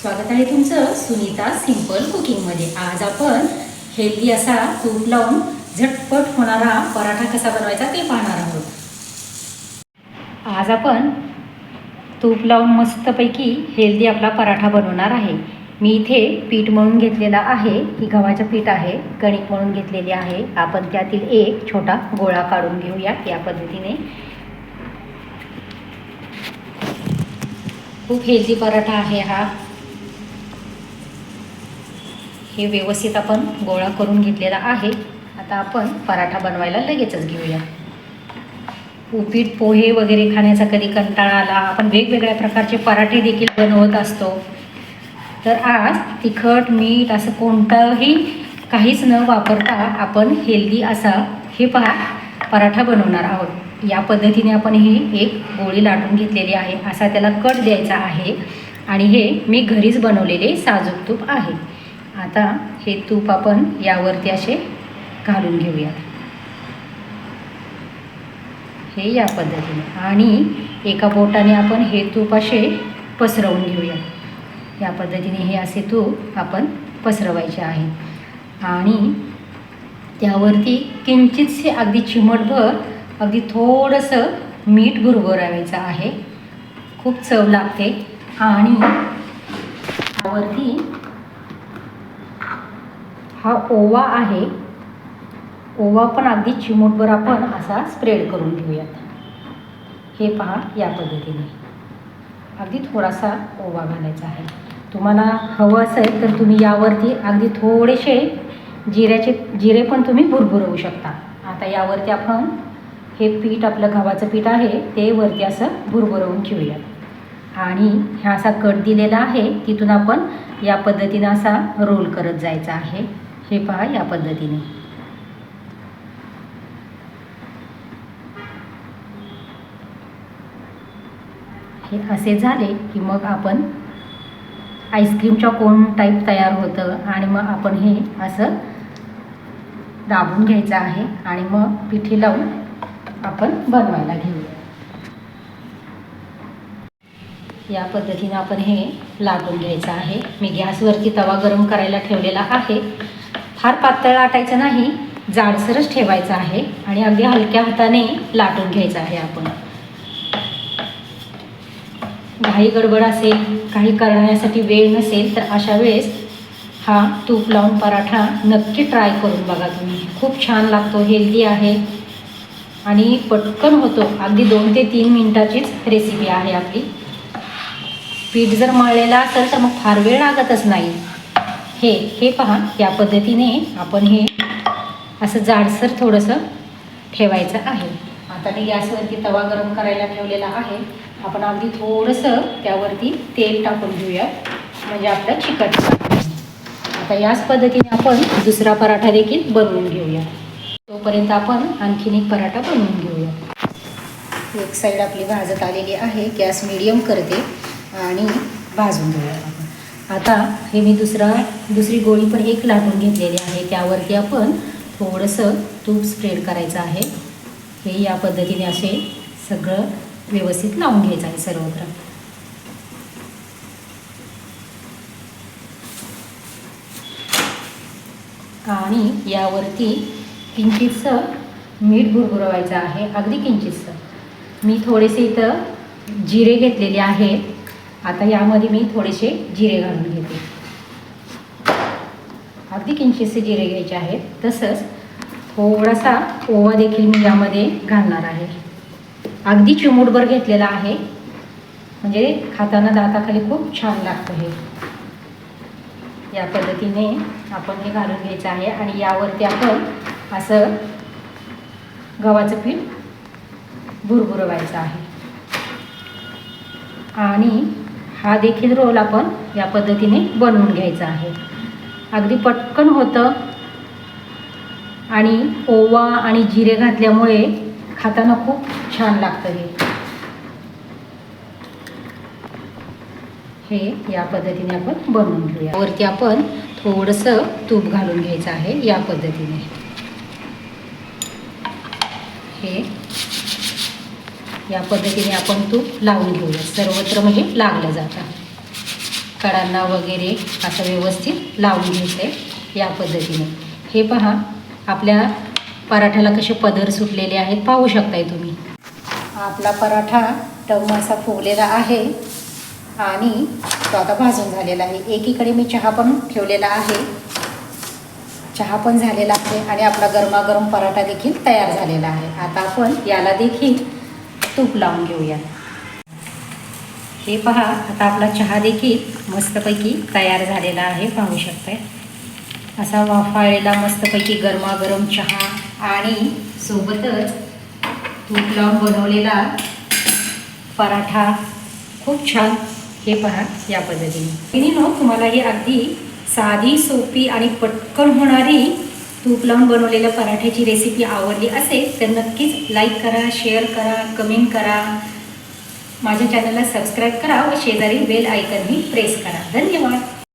स्वागत आहे तुमचं सुनीता सिंपल कुकिंगमध्ये आज आपण हेल्दी असा तूप लावून झटपट होणारा पराठा कसा बनवायचा ते पाहणार आहोत. आज आपण तूप लावून मस्तपैकी हेल्दी आपला पराठा बनवणार आहे. मी इथे पीठ म्हणून घेतलेला आहे. ही गव्हाचं पीठ आहे कणिक म्हणून घेतलेली आहे. आपण त्यातील एक छोटा गोळा काढून घेऊया या पद्धतीने. खूप हेल्दी पराठा आहे हा. हे व्यवस्थित आपण गोळा करून घेतलेला आहे. आता आपण पराठा बनवायला लगेचच घेऊया. उपीट पोहे वगैरे खाण्याचा कधी कंटाळा आला आपण वेगवेगळ्या प्रकारचे पराठे देखील बनवत असतो. तर आज तिखट मीठ असं कोणतंही काहीच न वापरता आपण हेल्दी असा हे पहा पराठा बनवणार आहोत. या पद्धतीने आपण ही एक गोळी लाटून घेतलेली आहे. असा त्याला कट द्यायचा आहे. आणि हे मी घरीच बनवलेले साजूक तूप आहे. आता हे तूप आपण यावरती असे घालून घेऊयात. हे या पद्धतीने. आणि एका बोटाने आपण हे तूप असे पसरवून घेऊया या पद्धतीने हे असे तूप आपण पसरवायचे आहे. आणि त्यावरती किंचितसे अगदी चिमटभर अगदी थोडंसं मीठ भुरभुरावायचं आहे. खूप चव लागते. आणि त्यावरती हा ओवा आहे. ओवा पण अगदी चिमूटभर आपण असा स्प्रेड करून घेऊयात. हे पहा या पद्धतीने. अगदी थोडासा ओवा घालायचा आहे. तुम्हाला हवं असेल तर तुम्ही यावरती अगदी थोडेसे जिऱ्याचे जिरे पण तुम्ही भुरभुरवू शकता. आता यावरती आपण हे पीठ आपलं गव्हाचं पीठ आहे ते वरती असं भुरभुरवून ठेवूयात आणि हा असा कट दिलेला आहे तिथून आपण या पद्धतीनं असा रोल करत जायचा आहे. हे पहा या पद्धतीने. हे असे झाले की मग आपण आईस्क्रीमच्या कोण टाईप तयार होतं आणि मग आपण हे असं दाबून घ्यायचं आहे आणि मग पिठी लावून आपण बनवायला घेऊया या पद्धतीने आपण हे लाटून घ्यायचं आहे. मी गॅसवरती तवा गरम करायला ठेवलेला आहे. फार पातळ लाटायचं नाही जाडसरच ठेवायचं आहे आणि अगदी हलक्या हाताने लाटून घ्यायचं आहे आपण. घाई गडबड असेल काही करण्यासाठी वेळ नसेल तर अशा वेळेस हा तूप लावून पराठा नक्की ट्राय करून बघा तुम्ही. खूप छान लागतो हेल्दी आहे आणि पटकन होतो. अगदी दोन ते तीन मिनटाचीच रेसिपी आहे आपली. पीठ जर मळलेलं असेल तर मग फार वेळ लागतच नाही. हे हे पहा या पद्धतीने आपण हे असं जाडसर थोडंसं ठेवायचं आहे. आता मी गॅसवरती तवा गरम करायला ठेवलेला आहे. आपण अगदी थोडंसं त्यावरती तेल टाकून घेऊया. म्हणजे आपलं चिकट आता याच पद्धतीने आपण दुसरा पराठा देखील बनवून घेऊया. तोपर्यंत आपण आणखीन एक पराठा बनवून घेऊया. एक साईड आपली भाजत आलेली आहे. गॅस मिडियम करते आणि भाजून घेऊया. आता हे मी दुसरा दुसरी गोळी पण एक लाटून घेतलेली आहे. त्यावरती आपण थोडंसं तूप स्प्रेड करायचं आहे. हे या पद्धतीने असे सगळं व्यवस्थित लावून घ्यायचं आहे सर्वत्र आणि यावरती किंचितसं मीठ भुरभुरवायचं आहे. अगदी किंचितसं. मी थोडेसे इथं जिरे घेतलेले आहेत. आता यामध्ये मी थोडेसे जिरे घालून घेते. अगदी किंचितसे जिरे घ्यायचे आहेत. तसंच थोडासा ओवा देखील मी यामध्ये घालणार आहे. अगदी चिमूटभर घेतलेला आहे. म्हणजे खाताना दाताखाली खूप छान लागतं हे. या पद्धतीने आपण हे घालून घ्यायचं आहे आणि यावरती आपण असं गव्हाचं पीठ भुरभुरवायचं आहे. आणि हा देखील रोल आपण या पद्धतीने बनवून घ्यायचा आहे. अगदी पटकन होतं. आणि ओवा आणि जिरे घातल्यामुळे खाताना खूप छान लागतं हे. हे या पद्धतीने आपण बनवून घेऊया. वरती आपण थोडंसं तूप घालून घ्यायचं आहे या पद्धतीने. हे या पद्धतीने आपण तूप लावून घेऊया. सर्वत्र म्हणजे लागलं जातं कडांना वगैरे असं व्यवस्थित लावून घ्यायचं आहे या पद्धतीने. हे पहा आपल्या पराठ्याला कसे पदर सुटलेले आहेत पाहू शकताय तुम्ही. आपला पराठा टम असा फुगलेला आहे आणि तो आता भाजून झालेला आहे. एकीकडे मी चहा पण ठेवलेला आहे. चहा पण झालेला आहे आणि आपला गरमागरम पराठा देखील तयार झालेला आहे. आता आपण याला देखील तूप लावून घेऊया. हे पहा आता आपला चहा देखील मस्तपैकी तयार झालेला आहे पाहू शकताय. असा वाफाळलेला मस्तपैकी गरमागरम चहा आणि सोबतच तूप लावून बनवलेला पराठा खूप छान. हे पहा या पद्धतीने. तिने तुम्हाला ही अगदी साधी सोपी आणि पटकन होणारी तूप लावून बनवलेल्या पराठ्याची रेसिपी आवडली असेल तर नक्कीच लाईक करा शेअर करा कमेंट करा. माझ्या चॅनलला सबस्क्राईब करा व शेजारी बेल आयकनही प्रेस करा. धन्यवाद.